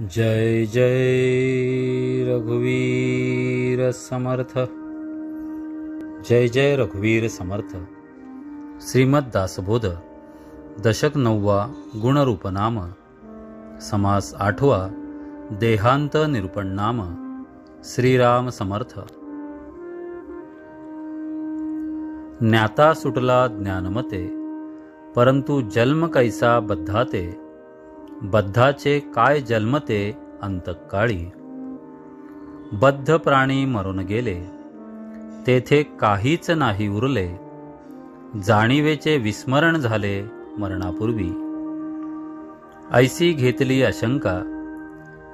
जय जय रघुवीर समर्थ। जय जय रघुवीर समर्थ। श्रीमद दासबोध दशक नववा गुणरूपनाम समास आठवा देहांत निरूपण नाम। श्रीराम समर्थ। ज्ञाता सुटला ज्ञानमते परंतु जन्म कैसा बद्धाते? बद्धाचे काय जन्मते अंतकाळी? बद्ध प्राणी मरून गेले तेथे काहीच नाही उरले जाणीवेचे विस्मरण झाले मरणापूर्वी. ऐसी घेतली आशंका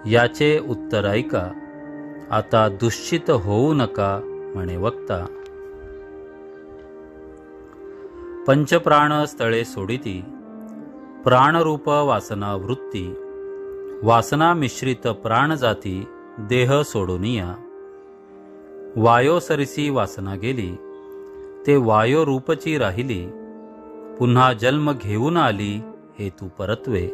याचे उत्तर ऐका आता दुश्चित होऊ नका म्हणे वक्ता. पंचप्राण स्थळे सोडिती प्राणरूप वासना वृत्ती। वासना मिश्रित प्राणजाती देह सोडोनिया। वायोसरिसी वासना गेली ते वायोरूपची राहिली। पुन्हा जन्म घेऊन आली हेतू परत्वे।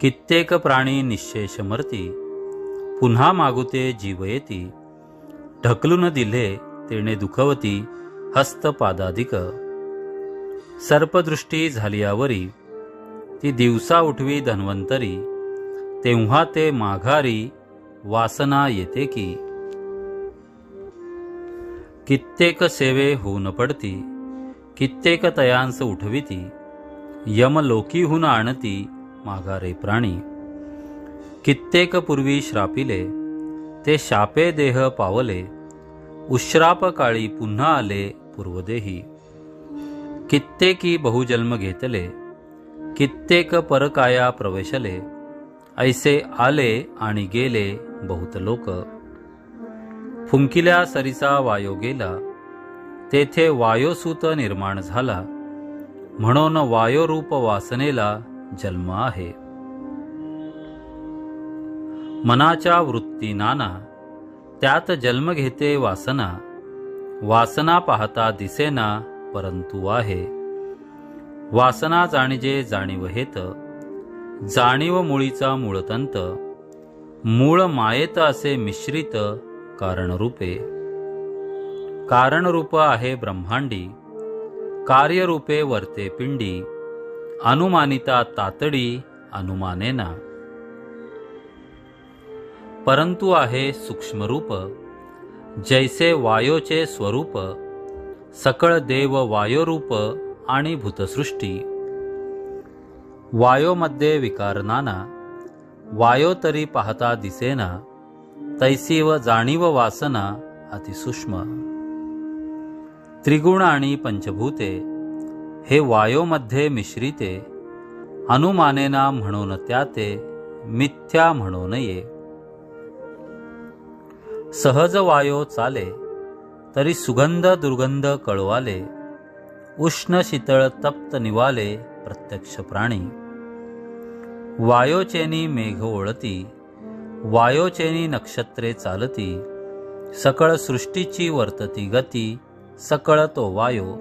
कित्येक प्राणी निश्चेष मरती पुन्हा मागुते जीव येती। ढकलून दिले तेणे दुखवती हस्तपादाधिक सर्पदृष्टी झालियावरी. ती दिवसा उठवी धन्वंतरी. तेव्हा ते माघारी वासना येते की. कित्येक सेवे होऊन पडती कित्येक तयांस उठविती यमलोकीहून आणती माघारे प्राणी. कित्येक पूर्वी श्रापिले ते शापे देह पावले उश्राप काळी पुन्हा आले पूर्वदेही. कित्येकी बहुजन्म घेतले कित्येक परकाया प्रवेशले ऐसे आले आणि गेले बहुत लोक फुंकिल्या सरीचा वायो गेला तेथे वायोसूत निर्माण झाला म्हणून वायोरूप वासनेला जन्म आहे मनाच्या वृत्ती नाना त्यात जन्म घेते वासना वासना पाहता दिसेना परंतु आहे. वासना जाणीजे जाणीव हेत जाणीव मुळीचा मूळतंत मूळ मायेत असे मिश्रित कारणरूपे. कारणरूप आहे ब्रह्मांडी कार्यरूपे वर्ते पिंडी अनुमानिता तातडी अनुमानेना. परंतु आहे सूक्ष्मरूप जैसे वायोचे स्वरूप सकळ देव वायोरूप आणि भूतसृष्टी. वायोमध्ये विकार नाना वायो तरी पाहता दिसेना तैसी व जाणीव वासना अतिसूक्ष्म त्रिगुण आणि पंचभूते हे वायोमध्ये मिश्रिते अनुमानेना म्हणून त्या ते मिथ्या म्हणून नये सहज वायो चाले तरी सुगंध दुर्गंध कळवाले उष्ण शीतळ तप्त निवाले प्रत्यक्ष प्राणी. वायोचेनी मेघ ओळती वायोचेनी नक्षत्रे चालती सकळ सृष्टीची वर्तती गती सकळ तो वायो.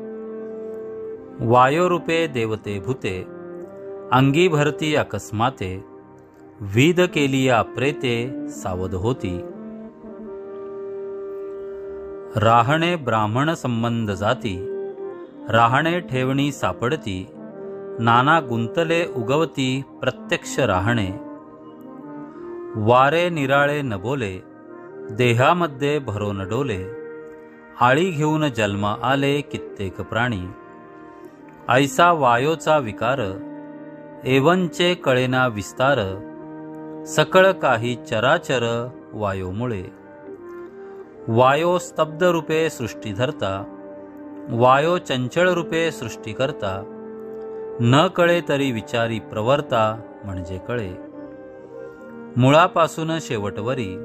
वायोरूपे देवते भूते अंगी भरती अकस्माते विद केली आप्रेते प्रेते सावध होती. राहणे ब्राह्मण संबंध जाती राहणे ठेवणी सापडती नाना गुंतले उगवती प्रत्यक्ष राहणे. वारे निराळे न बोले देहामध्ये भरून डोले आळी घेऊन जन्म आले कित्येक प्राणी. ऐसा वायोचा विकार एवंचे कळेना विस्तार सकळ काही चराचर वायोमुळे. वायो स्तब्ध रूपे सृष्टी धरता वायो चंचळ रूपे सृष्टी करता न कळे तरी विचारी प्रवर्ता म्हणजे कळे. मुळापासून शेवटवरी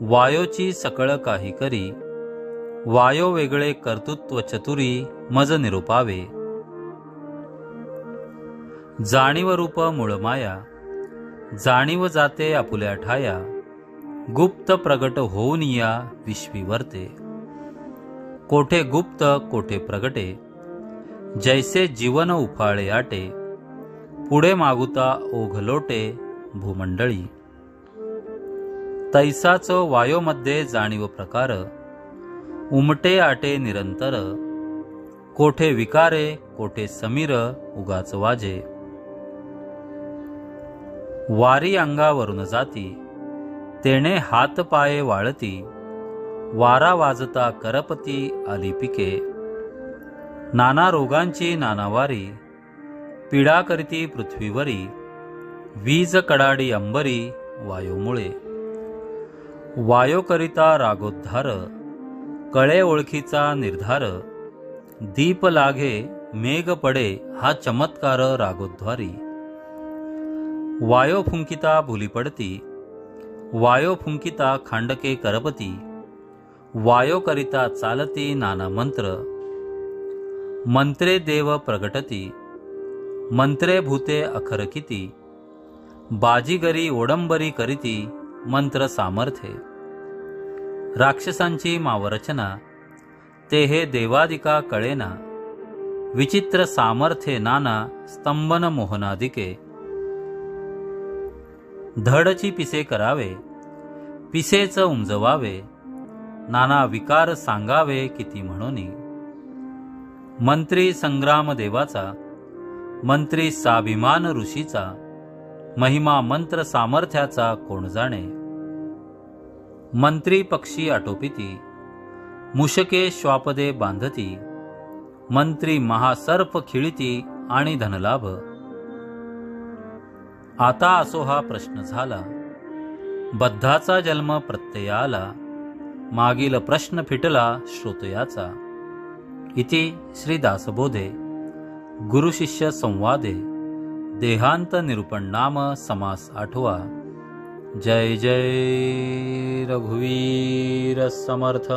वायोची सकळ काही करी वायो वेगळे कर्तृत्व चतुरी मज निरूपावे. जाणीव रूप मूळ माया जाणीव जाते आपुल्या ठाया गुप्त प्रगट होऊन या विश्वी वर्ते कोठे गुप्त कोठे प्रगटे जैसे जीवन उफाळे आटे पुढे मागुता ओघलोटे भूमंडळी. तैसाच वायोमध्ये जाणीव प्रकार उमटे आटे निरंतर कोठे विकारे कोठे समीर उगाच वाजे. वारी अंगावरून जाती तेणे हात पाये वाळती वारा वाजता करपती आली पिके. नाना रोगांची नानावारी पीडा करीती पृथ्वीवरी वीज कडाडी अंबरी वायोमुळे. वायो करिता रागोद्धार कळे ओळखीचा निर्धार दीप लागे मेघ पडे हा चमत्कार रागोद्वारी वायो फुंकिता भुली पडती वायो फुंकिता खांडके करपती वायोकरिता चालती नाना मंत्र. मंत्रे देव प्रगटती मंत्रे भूते अखरकिती बाजीगरी ओडंबरी करीती मंत्र सामर्थ्ये. राक्षसांची मावरचना ते हे देवादिका कळेना विचित्र सामर्थ्ये नाना स्तंभन मोहनादिके. धडची पिसे करावे पिसेच उमजवावे नाना विकार सांगावे किती म्हणून. मंत्री संग्राम देवाचा मंत्री साभिमान ऋषीचा महिमा मंत्र सामर्थ्याचा कोण जाणे. मंत्री पक्षी आटोपिती मुशके श्वापदे बांधती मंत्री महासर्प खिळिती आणि धनलाभ. आता असो हा प्रश्न झाला. बद्धाचा जन्म प्रत्ययाला मागील प्रश्न फिटला श्रोतयाचा. इति श्रीदासबोधे गुरुशिष्य संवादे देहांत निरूपण नाम समास आठवा. जय जय रघुवीर समर्थ.